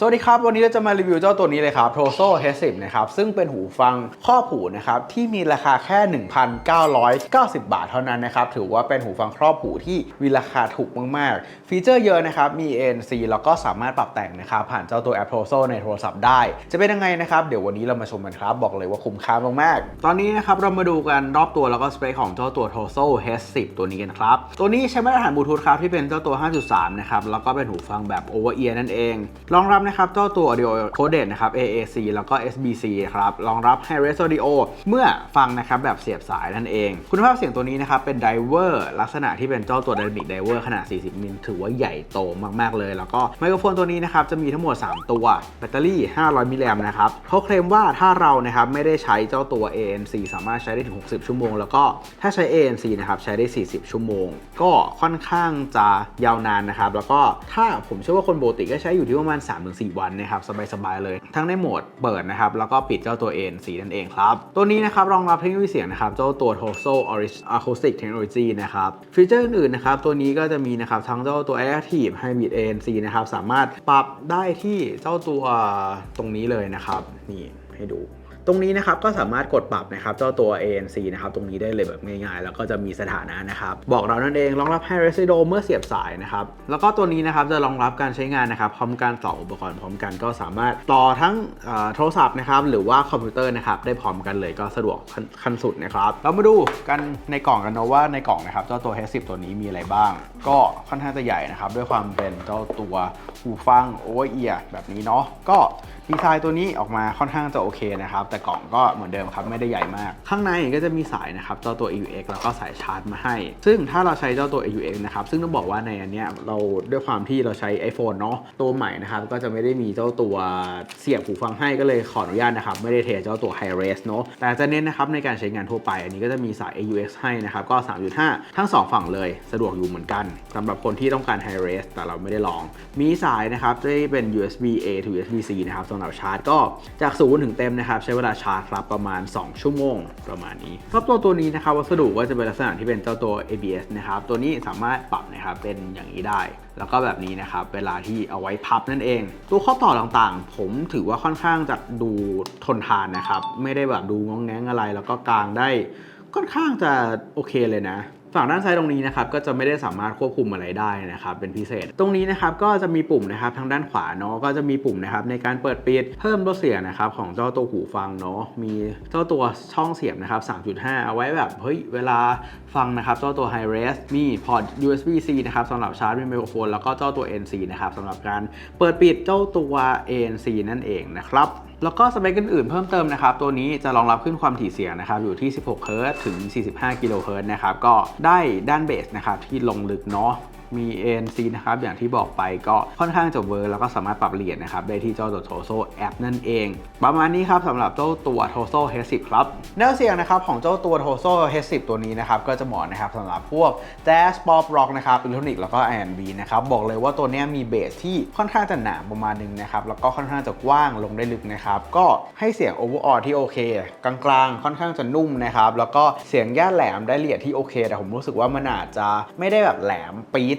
สวัสดีครับ วันนี้เราจะมารีวิวเจ้าตัวนี้เลยครับ Troso H10 นะครับ ซึ่งเป็นหูฟังครอบหูนะครับ ที่มีราคาแค่ 1,990 บาทเท่านั้นนะครับ ถือว่าเป็นหูฟังครอบหูที่มีราคาถูกมาก ๆ ฟีเจอร์เยอะนะครับ มี ANC แล้วก็สามารถปรับแต่งนะครับ ผ่านเจ้าตัวแอป Troso ในโทรศัพท์ได้ จะเป็นยังไงนะครับ เดี๋ยววันนี้เรามาชมกันครับ บอกเลยว่าคุ้มค่ามาก ๆ ตอนนี้นะครับเรามาดูกันรอบตัวแล้วก็สเปคของเจ้าตัว Troso H10 ตัวนี้กันครับ ตัวนี้ใช้มาตรฐานบลูทูธครับที่เป็นเจ้าตัว 5.3 นะครับ แล้วก็เป็นหูฟังแบบ over ear นั่นเองรองรับนะครับเจ้าตัว audio codec นะครับ AAC แล้วก็ SBC ครับรองรับ High Res Audio เมื่อฟังนะครับแบบเสียบสายนั่นเอง คุณภาพเสียงตัวนี้นะครับเป็น Diver ลักษณะที่เป็นเจ้าตัว Dynamic Diver ขนาด 40 มิลถือว่าใหญ่โตมาก ๆ เลย แล้วก็ไมโครโฟนตัวนี้นะครับจะมีทั้งหมด 3 ตัว แบตเตอรี่ 500 มิลลิแอมป์นะครับเขาเคลมว่าถ้าเรานะครับไม่ได้ใช้เจ้าตัว ANC สามารถใช้ได้ถึง 60 ชั่วโมง แล้วก็ถ้าใช้ ANC นะครับใช้ได้ 40 ชั่วโมง ก็ค่อนข้างจะยาวนานนะครับแล้วก็ถ้าผมเชื่อว่าคนปกติก็ใช้อยู่ที่ประมาณ3-4วันนะครับสบายๆเลย ทั้งในโหมดเปิดนะครับแล้วก็ปิดเจ้าตัว ANC นั่นเองครับ ตัวนี้นะครับรองรับเทคโนโลยีเสียงนะครับเจ้าตัว Toso Acoustic Technology นะครับฟีเจอร์อื่นๆนะครับตัวนี้ก็จะมีนะครับทั้งเจ้าตัว Active Hybrid ANC นะครับสามารถปรับได้ที่เจ้าตัวตรงนี้เลยนะครับนี่ให้ดู ตรงนี้นะครับก็สามารถกดปรับนะครับเจ้าตัว ANC นะครับตรงนี้ได้เลยแบบง่ายๆ แล้วก็จะมีสถานะนะครับบอกเรานั่นเองรองรับ High Res Audio เมื่อเสียบสายนะครับแล้วก็ตัวนี้นะครับจะรองรับการใช้งานนะครับพร้อมการต่ออุปกรณ์พร้อมกันก็สามารถต่อทั้งโทรศัพท์นะครับหรือว่าคอมพิวเตอร์นะครับได้พร้อมกันเลยก็สะดวกขั้นสุดนะครับเรามาดูกันในกล่องกันนะว่าในกล่องนะครับเจ้าตัว H10 ตัวนี้มีอะไรบ้าง ก็ค่อนข้างจะใหญ่นะครับด้วยความเป็นเจ้าตัวหูฟัง over ear แบบนี้เนาะก็ ดีไซน์ตัวนี้ออกมาค่อนข้างจะโอเคนะครับ แต่กล่องก็เหมือนเดิมครับไม่ได้ใหญ่มาก ข้างในก็จะมีสายนะครับเจ้าตัว AUX แล้วก็สายชาร์จมาให้ ซึ่งถ้าเราใช้เจ้าตัว AUX นะครับ ซึ่งต้องบอกว่าในอันเนี้ยเราด้วยความที่เราใช้ iPhone เนาะตัวใหม่นะครับก็จะไม่ได้มีเจ้าตัวเสียบหูฟังให้ก็เลยขออนุญาตนะครับไม่ได้เทเจ้าตัว High Res เนาะแต่จะเน้นนะครับในการใช้งานทั่วไป อันนี้ก็จะมีสาย AUX ให้นะครับก็ 3.5 ทั้ง 2 ฝั่งเลยสะดวกอยู่เหมือนกันสำหรับคนที่ต้องการ High Res แต่เราไม่ได้ลอง มีสายนะครับที่เป็น USB A to USB C นะครับำหรับชาร์จก็จากศูนย์ถึงเต็มนะครับใช้เวลาชาร์จครับประมาณ 2 ชั่วโมงประมาณนี้รอบตัวตัวนี้นะครับวัสดุก็จะเป็นลักษณะที่เป็นเจ้าตัว ABS นะครับตัวนี้สามารถปรับนะครับเป็นอย่างนี้ได้ แล้วก็แบบนี้นะครับเวลาที่เอาไว้พับนั่นเอง ตัวข้อต่อต่างๆ ผมถือว่าค่อนข้างจะดูทนทานนะครับไม่ได้แบบดูงองแงงอะไร แล้วก็กางได้ค่อนข้างจะโอเคเลยนะ ฝั่งด้านซ้ายตรงนี้นะครับก็จะไม่ได้สามารถควบคุมอะไรได้นะครับเป็นพิเศษ ตรงนี้นะครับก็จะมีปุ่มนะครับทางด้านขวาเนาะก็จะมีปุ่มนะครับในการเปิดปิดเพิ่มลดเสียงนะครับของเจ้าตัวหูฟังเนาะมีเจ้าตัวช่องเสียบนะครับ 3.5 เอาไว้แบบเฮ้ยเวลาฟังนะครับเจ้าตัว High Res มีพอร์ต USB C นะครับสำหรับชาร์จเป็นไมโครโฟนแล้วก็เจ้าตัว NC นะครับสำหรับการเปิดปิดเจ้าตัว ANC นั่นเองนะครับแล้วก็สเปคอื่นๆเพิ่มเติมนะครับ ตัวนี้จะรองรับขึ้นความถี่เสียงนะครับ อยู่ที่ 16 เฮิรตซ์ถึง 45 กิโลเฮิรตซ์นะครับ ก็ได้ด้านเบสนะครับที่ลงลึกเนาะมี ANC นะครับอย่างที่บอกไปก็ค่อนข้างจะเวอร์แล้วก็สามารถปรับละเอียดนะครับได้ที่เจ้าตัว Toso App นั่นเอง ประมาณนี้ครับสำหรับเจ้าตัว Toso H10 ครับแนวเสียงนะครับของเจ้าตัว Toso H10 ตัวนี้นะครับก็จะเหมาะนะครับสำหรับพวก Jazz Pop Rock นะครับอิเล็กทรอนิกส์แล้วก็ R&B นะครับบอกเลยว่าตัวนี้มีเบสที่ค่อนข้างจะหนาประมาณนึงนะครับแล้วก็ค่อนข้างจะกว้างลงได้ลึกนะครับก็ให้เสียง overall ที่โอเคกลางๆ ค่อนข้างจะนุ่มนะครับแล้วก็เสียงย่าแหลมได้ละเอียดที่โอเค แต่ผมรู้สึกว่ามันอาจจะไม่ได้แบบแหลมปี๊ด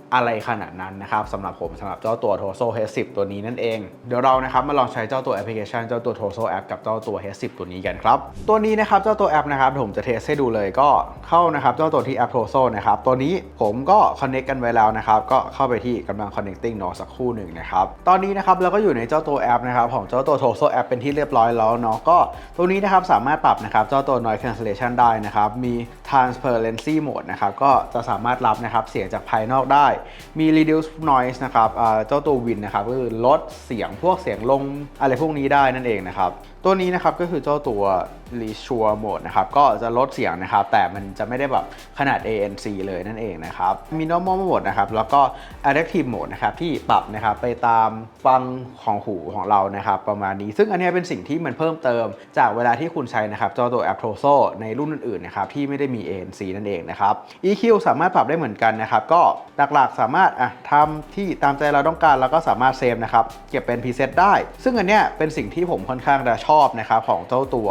อะไรขนาดนั้นนะครับสำหรับผมสำหรับเจ้าตัว Toso H10 ตัวนี้นั่นเอง เดี๋ยวเรานะครับมาลองใช้เจ้าตัวแอปพลิเคชันเจ้าตัว Toso App กับเจ้าตัว H10 ตัวนี้กันครับ ตัวนี้นะครับเจ้าตัวแอปนะครับผมจะเทสให้ดูเลยก็เข้านะครับเจ้าตัวที่แอป Toso นะครับตัวนี้ผมก็ connect กันไว้แล้วนะครับก็เข้าไปที่กำลัง connecting เนาะสักครู่หนึ่งนะครับตอนนี้นะครับเราก็อยู่ในเจ้าตัวแอปนะครับของเจ้าตัว Toso App เป็นที่เรียบร้อยแล้วเนาะก็ตัวนี้นะครับสามารถปรับนะครับเจ้าตัว noise cancellation ได้นะครับมี transparency mode นะครับก็จะสามารถรับนะครับเสียงจากภายนอกได้มี reduce noise นะครับเจ้าตัววินนะครับก็คือลดเสียงพวกเสียงลงอะไรพวกนี้ได้นั่นเองนะครับ ตัวนี้นะครับก็คือเจ้าตัว Reassure Mode นะครับ ก็จะลดเสียงนะครับ แต่มันจะไม่ได้แบบขนาด ANC เลยนั่นเองนะครับมี Normal Mode นะครับ แล้วก็ Adaptive Mode นะครับที่ปรับนะครับไปตามฟังของหูของเรานะครับ ประมาณนี้ ซึ่งอันนี้เป็นสิ่งที่มันเพิ่มเติม จากเวลาที่คุณใช้นะครับเจ้าตัว a p t o s o ในรุ่นอื่นๆนะครับที่ไม่ได้มี ANC นั่นเองนะครับ EQ สามารถปรับได้เหมือนกันนะครับ ก็หลักๆสามารถอะทำที่ตามใจเราต้องการแล้วก็สามารถเซฟนะครับเก็บเป็นพรีเซตได้ ซึ่งอันเนี้ยเป็นสิ่งที่ผมค่อนข้างจะชอบนะครับของเจ้าตัว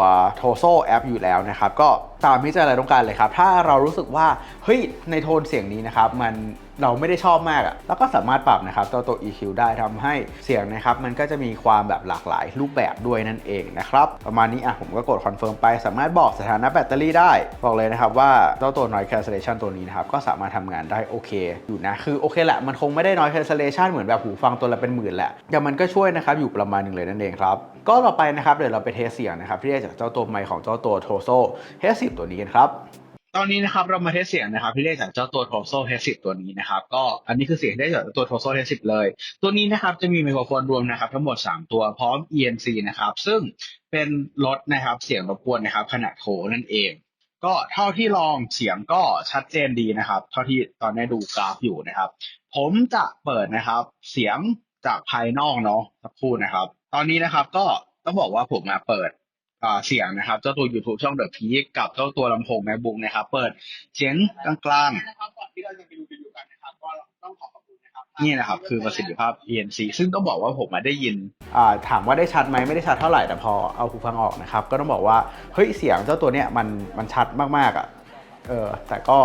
Toso App อยู่แล้วนะครับก็ตามที่ใจเราต้องการเลยครับ ถ้าเรารู้สึกว่าเฮ้ยในโทนเสียงนี้นะครับมันเราไม่ได้ชอบมากอะแล้วก็สามารถปรับนะครับตัวตัว EQ ได้ทำให้เสียงนะครับมันก็จะมีความแบบหลากหลายรูปแบบด้วยนั่นเองนะครับประมาณนี้อะผมก็กดคอนเฟิร์มไป สามารถบอกสถานะแบตเตอรี่ได้ บอกเลยนะครับว่าเจ้าตัว noise cancellation ตัวนี้นะครับก็สามารถทำงานได้โอเค อยู่นะคือโอเคแหละมันคงไม่ได้ noise cancellation เหมือนแบบหูฟังตัวละเป็นหมื่นแหละแต่มันก็ช่วยนะครับอยู่ประมาณนึงเลยนั่นเองครับก็ต่อไปนะครับเดี๋ยวเราไปเทสเสียงนะครับ ที่ได้จากเจ้าตัวไมค์ของเจ้าตัว Toso H10 ตัวนี้กันครับตอนนี้นะครับเรามาเทสเสียงนะครับที่ได้จากเจ้าตัว Toso H10 ตัวนี้นะครับก็อันนี้คือเสียงได้จากตัว Toso H10 เลย ตัวนี้นะครับจะมีไมโครโฟนรวมนะครับทั้งหมด 3 ตัวพร้อม ENC นะครับซึ่งเป็นลดนะครับเสียงรบกวนนะครับขนาดโถนั่นเอง ก็เท่าที่ลองเสียงก็ชัดเจนดีนะครับ เท่าที่ตอนนี้ดูกราฟอยู่นะครับ ผมจะเปิดนะครับเสียงจากภายนอกเนาะสักครู่นะครับ ตอนนี้นะครับก็ต้องบอกว่าผมมาเปิดอ่าเสียงนะครับ เจ้าตัว YouTube ช่อง The Peak กับเจ้าตัวลำโพง MacBook นะครับ เปิดเสียงกลางๆนะครับก่อนที่เราจะไปดูไปดูกันนะครับก็ต้องขอขอบคุณนะครับนี่นะครับ คือประสิทธิภาพ ENC ซึ่งต้องบอกว่าผมมาได้ยินอ่าถามว่าได้ชัดไหมไม่ได้ชัดเท่าไหร่แต่พอเอาหูฟังออกนะครับ ก็ต้องบอกว่าเฮ้ยเสียงเจ้าตัวเนี้ยมันมันชัดมากๆอะเออแต่ก็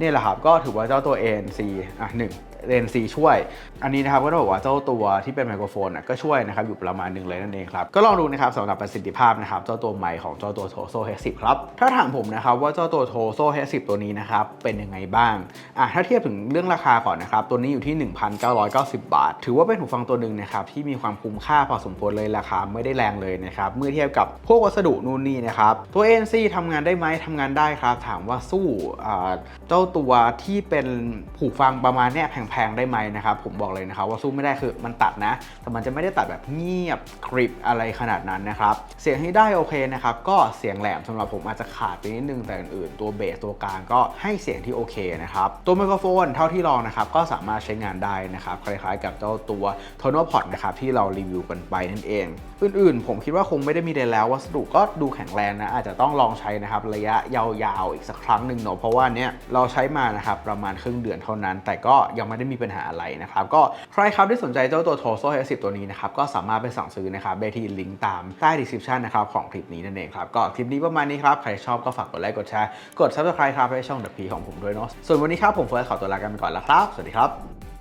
นี่แหละครับก็ถือว่าเจ้าตัว ANC อะหนึ่ง ANC ช่วย อันนี้นะครับก็ต้องบอกว่าเจ้าตัวที่เป็นไมโครโฟนอะก็ช่วยนะครับอยู่ประมาณหนึ่งเลยนั่นเองครับ ก็ลองดูนะครับสำหรับประสิทธิภาพนะครับเจ้าตัวไมค์ของเจ้าตัว Toso H10 ครับ ถ้าถามผมนะครับว่าเจ้าตัว Toso H10 ตัวนี้นะครับเป็นยังไงบ้างอะถ้าเทียบถึงเรื่องราคาก่อนนะครับตัวนี้อยู่ที่ 1,990 บาท ถือว่าเป็นหูฟังตัวหนึ่งนะครับที่มีความคุ้มค่าพอสมควรเลยราคาไม่ได้แรงเลยนะครับเมื่อเทียบกับพวกวัสดุนู่นนี่นะครับตัว ANC ทำงานได้ไหมทำงานได้ครับ ถามว่าสู้เจ้าตัวที่เป็นหูฟังประมาณเนี้ยแพงๆได้ไหมนะครับผมบอกเลยนะครับว่าสู้ไม่ได้คือมันตัดนะ แต่มันจะไม่ได้ตัดแบบเงียบกริบอะไรขนาดนั้นนะครับเสียงที่ได้โอเคนะครับก็เสียงแหลมสำหรับผมอาจจะขาดไปนิดนึงแต่อื่นๆตัวเบสตัวกลางก็ให้เสียงที่โอเคนะครับตัวไมโครโฟนเท่าที่ลองนะครับก็สามารถใช้งานได้นะครับคล้ายๆ กับเจ้าตัว t o n o p o d นะครับที่เรารีวิวกันไปนั่นเอง อื่นๆ ผมคิดว่าคงไม่ได้มีอะไรแล้ววัสดุก็ดูแข็งแรงนะอาจจะต้องลองใช้นะครับระยะยาวๆอีกสักครั้งหนึ่งเนาะเพราะว่าเนี้ยเราใช้มานะครับประมาณครึ่งเดือนเท่านั้น แต่ก็ยังไม่ได้มีปัญหาอะไรนะครับก็ใครครับที่สนใจเจ้าตัว Toso H10 ตัวนี้นะครับก็สามารถไปสั่งซื้อนะครับได้ที่ลิงก์ตามใต้ description นะครับของคลิปนี้นั่นเองครับก็คลิปนี้ประมาณนี้ครับใครชอบก็ฝากกดไลค์กดแชร์กด subscribe ครับให้ช่อง The P ของผมด้วยเนาะส่วนวันนี้ครับผมเฟิร์สขอตัวลากันไปก่อนแล้วครับ สวัสดีครับ